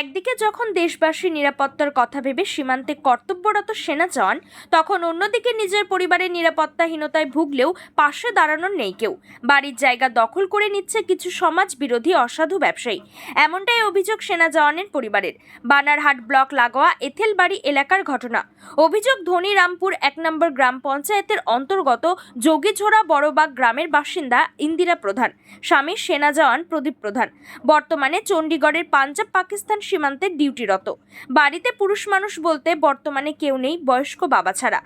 একদিকে যখন দেশবাসীর নিরাপত্তার কথা ভেবে সীমান্তে কর্তব্যরত সেনা জওয়ান তখন অন্যদিকে নিজের পরিবারের নিরাপত্তাহীনতায় ভুগলেও পাশে দাঁড়ানোর নেই কেউ। বাড়ির জায়গা দখল করে নিচ্ছে কিছু সমাজ বিরোধী অসাধু ব্যবসায়ী। এমনটাই অভিযোগ সেনা জওয়ানের পরিবারের। বানারহাট ব্লক লাগোয়া এথেলবাড়ি এলাকার ঘটনা। অভিযোগ ধনীরামপুর এক নম্বর গ্রাম পঞ্চায়েতের অন্তর্গত যোগীঝোড়া বড়বাগ গ্রামের বাসিন্দা ইন্দিরা প্রধান। স্বামী সেনা জওয়ান প্রদীপ প্রধান। বর্তমানে চণ্ডীগড়ের পাঞ্জাব, পাকিস্তান সীমান্তে ডিউটিরত। বাড়িতে পুরুষ মানুষ বলতে বর্তমানে কেউ নেই বয়স্ক বাবা ছাড়া।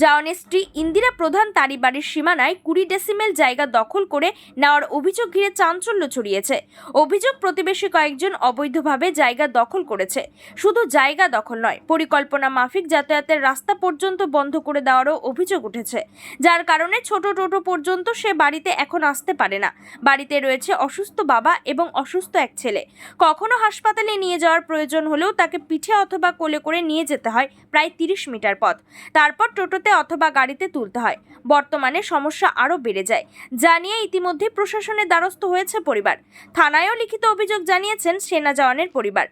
জাওয়ানের স্ত্রী ইন্দিরা প্রধান তারই বাড়ির সীমানায় কুড়ি ডেসিমেল জায়গা দখল করে নেওয়ার অভিযোগ ঘিরে চাঞ্চল্য ছড়িয়েছে। অভিযোগ প্রতিবেশী কয়েকজন অবৈধভাবে জায়গা দখল করেছে। শুধু জায়গা দখল নয়, পরিকল্পনা মাফিক যাতায়াতের রাস্তা পর্যন্ত বন্ধ করে দেওয়ারও অভিযোগ উঠেছে। যার কারণে ছোট টোটো পর্যন্ত সে বাড়িতে এখন আসতে পারে না। বাড়িতে রয়েছে অসুস্থ বাবা এবং অসুস্থ এক ছেলে। কখনো হাসপাতালে নিয়ে যাওয়ার প্রয়োজন হলেও তাকে পিঠে অথবা কোলে করে নিয়ে যেতে হয় প্রায় তিরিশ মিটার পথ। তারপর টোটোতে অথবা গাড়িতে তুলতে হয়। বর্তমানে সমস্যা আরও বেড়ে যায়। জানিয়ে ইতিমধ্যে প্রশাসনের দ্বারস্থ হয়েছে পরিবার। থানায়ও লিখিত অভিযোগ জানিয়েছেন সেনা জওয়ানের পরিবার।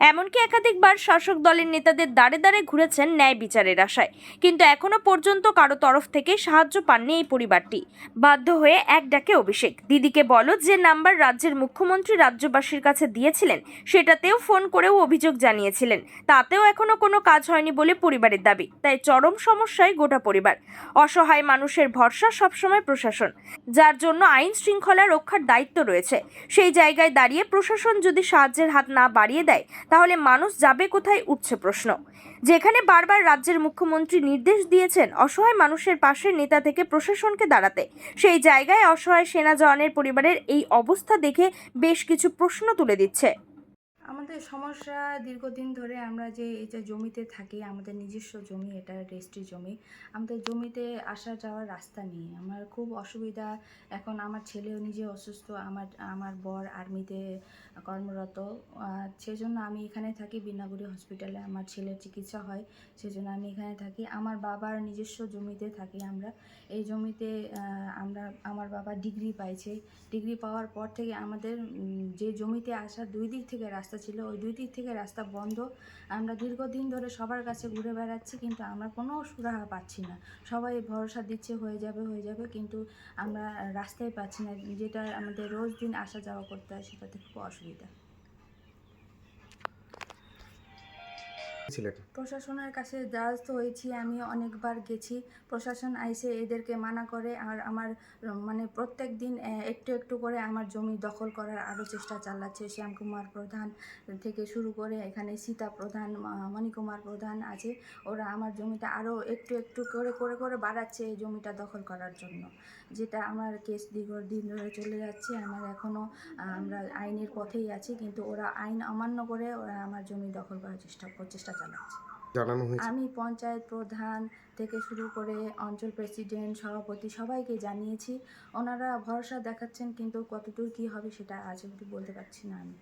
এমনকি একাধিকবার শাসক দলের নেতাদের দাঁড়ে দাঁড়ে ঘুরেছেন ন্যায় বিচারের আশায়। কিন্তু এখনও পর্যন্ত কারও তরফ থেকে সাহায্য পাননি এই পরিবারটি। বাধ্য হয়ে এক ডাকে অভিষেক। দিদিকে বলো যে নাম্বার রাজ্যের মুখ্যমন্ত্রী রাজ্যবাসীর কাছে দিয়েছিলেন, সেটাতেও ফোন করেও অভিযোগ জানিয়েছিলেন। তাতেও এখনও কোনো কাজ হয়নি বলে পরিবারের দাবি। তাই চরম সমস্যায় গোটা পরিবার। অসহায় মানুষের ভরসা সবসময় প্রশাসন। যার জন্য আইন শৃঙ্খলা রক্ষার দায়িত্ব রয়েছে। সেই জায়গায় দাঁড়িয়ে প্রশাসন যদি সাহায্যের হাত না বাড়িয়ে দেয় তাহলে মানুষ যাবে কোথায় উঠছে প্রশ্ন। যেখানে বারবার রাজ্যের মুখ্যমন্ত্রী নির্দেশ দিয়েছেন অসহায় মানুষের পাশের নেতা থেকে প্রশাসনকে দাঁড়াতে। সেই জায়গায় অসহায় সেনা জওয়ানের পরিবারের এই অবস্থা দেখে বেশ কিছু প্রশ্ন তুলে দিচ্ছে। আমাদের সমস্যা দীর্ঘদিন ধরে আমরা যে এই যে জমিতে থাকি, আমাদের নিজস্ব জমি, এটা রেজিস্ট্রি জমি, আমাদের জমিতে আসা যাওয়ার রাস্তা নেই। আমার খুব অসুবিধা। এখন আমার ছেলেও নিজে অসুস্থ, আমার আমার বর আর্মিতে কর্মরত। সেজন্য আমি এখানে থাকি, বিনাগুড়ি হসপিটালে আমার ছেলের চিকিৎসা হয়, সেজন্য আমি এখানে থাকি। আমার বাবার নিজস্ব জমিতে থাকি আমরা। এই জমিতে আমরা, আমার বাবা ডিগ্রি পাইছে। ডিগ্রি পাওয়ার পর থেকে আমাদের যে জমিতে আসার দুই দিক থেকে রাস্তা ছিল। ওই দুই দিক থেকে রাস্তা বন্ধ। আমরা দীর্ঘদিন ধরে সবার কাছে ঘুরে বেড়াচ্ছি, কিন্তু আমরা কোনো সুরাহা পাচ্ছি না। সবাই ভরসা দিচ্ছে, হয়ে যাবে হয়ে যাবে, কিন্তু আমরা রাস্তায় পাচ্ছি না। যেটা আমাদের রোজ দিন আসা যাওয়া করতে হয় সেটাতে খুব অসুবিধা। ছিলেন প্রশাসনের কাছে দ্বারস্থ হয়েছি, আমি অনেকবার গেছি। প্রশাসন আইসে এদেরকে মানা করে আর আমার মানে প্রত্যেক দিন একটু একটু করে আমার জমি দখল করার আরও চেষ্টা চালাচ্ছে। শ্যামকুমার প্রধান থেকে শুরু করে এখানে সীতা প্রধান মণিকুমার প্রধান আছে। ওরা আমার জমিটা আরও একটু একটু করে করে করে বাড়াচ্ছে এই জমিটা দখল করার জন্য। যেটা আমার কেস দীর্ঘদিন ধরে চলে যাচ্ছে। আমার এখনও আমরা আইনের পথেই আছি, কিন্তু ওরা আইন অমান্য করে ওরা আমার জমি দখল করার চেষ্টা চেষ্টা চালাচ্ছে জানানো হয়েছে। আমি পঞ্চায়েত প্রধান থেকে শুরু করে অঞ্চল প্রেসিডেন্ট, সভাপতি সবাইকে জানিয়েছি। ওনারা ভরসা দেখাচ্ছেন কিন্তু কতদূর কী হবে সেটা আজ অবধি বলতে পারছি না আমি।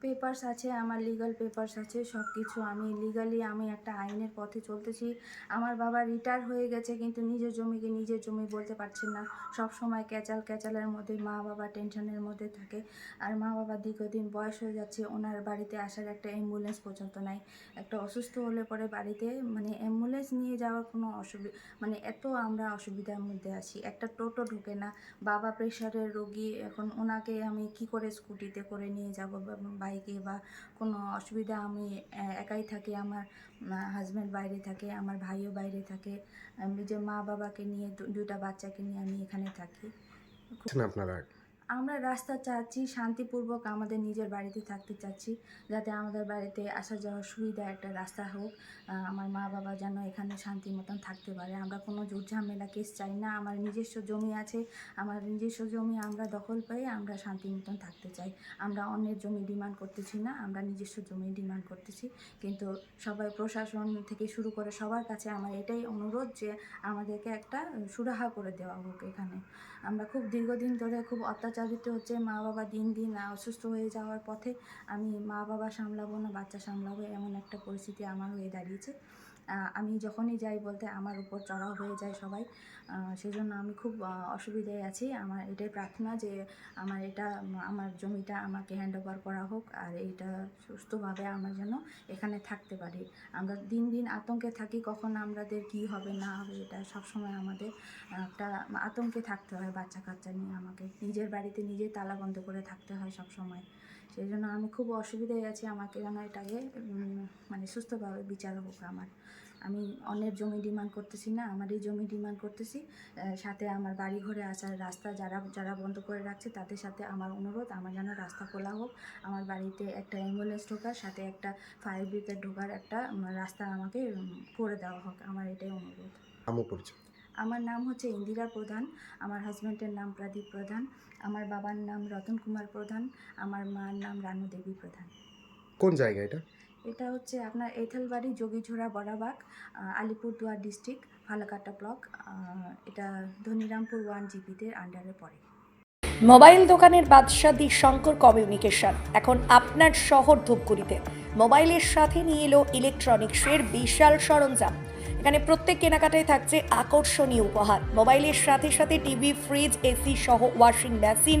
পেপার্স আছে, আমার লিগাল পেপার্স আছে সব কিছু আমি লিগালি আমি একটা আইনের পথে চলতেছি। আমার বাবা রিটায়ার হয়ে গেছে কিন্তু নিজের জমিকে নিজের জমি বলতে পারছেন না। সব সময় ক্যাচাল ক্যাচালের মধ্যে মা বাবা টেনশনের মধ্যে থাকে। আর মা বাবা দীর্ঘদিন বয়স হয়ে যাচ্ছে, ওনার বাড়িতে আসার একটা অ্যাম্বুলেন্স পর্যন্ত নাই। একটা অসুস্থ হলে পরে বাড়িতে মানে অ্যাম্বুলেন্স নিয়ে যাওয়ার কোনো অসুবিধা মানে এত আমরা অসুবিধার মধ্যে আছি। একটা টোটো ঢুকে না, বাবা প্রেশারের রোগী, এখন ওনাকে আমি কি করে স্কুটিতে করে নিয়ে যাব বাইকে বা কোনো অসুবিধা আমি একাই থাকি, আমার হাজব্যান্ড বাইরে থাকে, আমার ভাইও বাইরে থাকে যে মা বাবাকে নিয়ে দুটা বাচ্চাকে নিয়ে আমি এখানে থাকি। আপনারা আমরা রাস্তা চাচ্ছি, শান্তিপূর্বক আমাদের নিজের বাড়িতে থাকতে চাচ্ছি, যাতে আমাদের বাড়িতে আসা যাওয়ার সুবিধা একটা রাস্তা হোক। আমার মা বাবা যেন এখানে শান্তি মতন থাকতে পারে। আমরা কোনো ঝামেলা কেস চাই না। আমার নিজস্ব জমি আছে। আমার নিজস্ব জমি আমরা দখল পেয়ে আমরা শান্তি মতন থাকতে চাই। আমরা অন্যের জমি ডিমান্ড করতেছি না, আমরা নিজস্ব জমি ডিমান্ড করতেছি। কিন্তু সবাই প্রশাসন থেকে শুরু করে সবার কাছে আমার এটাই অনুরোধ যে আমাদেরকে একটা সুরাহা করে দেওয়া হোক এখানে। আমরা খুব দীর্ঘদিন ধরে খুব অত্যাচারিত হচ্ছে মা বাবা দিন দিন অসুস্থ হয়ে যাওয়ার পথে আমি মা বাবা সামলাবো না, বাচ্চা সামলাবো, এমন একটা পরিস্থিতি আমার হয়ে দাঁড়িয়েছে। আমি যখনই যাই বলতে আমার উপর চড়াও হয়ে যায় সবাই আহ, সেজন্য আমি খুব অসুবিধায় আছি। আমার এটাই প্রার্থনা যে আমার এটা আমার জমিটা আমাকে হ্যান্ড ওভার করা হোক আর এইটা সুস্থভাবে আমরা যেন এখানে থাকতে পারি। আমরা দিন দিন আতঙ্কে থাকি কখন আমাদের কি হবে না হবে এটা সবসময় আমাদের একটা আতঙ্কে থাকতে হয় বাচ্চা কাচ্চা নিয়ে আমাকে। নিজের বাড়িতে নিজে তালা বন্ধ করে থাকতে হয় সব সময় সেই জন্য আমি খুব অসুবিধায় আছি আমাকে যেন এটাকে মানে সুস্থভাবে বিচার হোক আমার। আমি অন্যের জমি ডিমান্ড করতেছি না আমারই জমি ডিমান্ড করতেছি সাথে আমার বাড়ি ঘরে আসার রাস্তা যারা যারা বন্ধ করে রাখছে তাদের সাথে আমার অনুরোধ, আমার যেন রাস্তা খোলা হোক। আমার বাড়িতে একটা অ্যাম্বুলেন্স ঢোকার, সাথে একটা ফায়ার ব্রিগেড ঢোকার একটা রাস্তা আমাকে করে দেওয়া হোক। আমার এটাই অনুরোধ। নামও পরিচয়। আমার নাম হচ্ছে ইন্দিরা প্রধান আমার হাজব্যান্ডের নাম প্রদীপ প্রধান আমার বাবার নাম রতন কুমার প্রধান আমার মার নাম রানু দেবী প্রধান। কোন জায়গা এটা? এটা হচ্ছে আপনার এথেলবাড়ি যোগীঝোড়া বড়াবাগ আলিপুরদুয়ার ডিস্ট্রিক্ট ফালাকাটা ব্লক এটা ধনিরামপুর ওয়ান জিপিতে আন্ডারে পড়ে। মোবাইল দোকানের বাদশাদি শঙ্কর কমিউনিকেশন। এখন আপনার শহর ধূপগুড়িতে। মোবাইলের সাথে নিয়ে এলো ইলেকট্রনিক্সের বিশাল সরঞ্জাম। এখানে প্রত্যেক কেনাকাটায় থাকছে আকর্ষণীয় উপহার। মোবাইলের সাথে সাথে টিভি, ফ্রিজ, এসি সহ ওয়াশিং মেশিন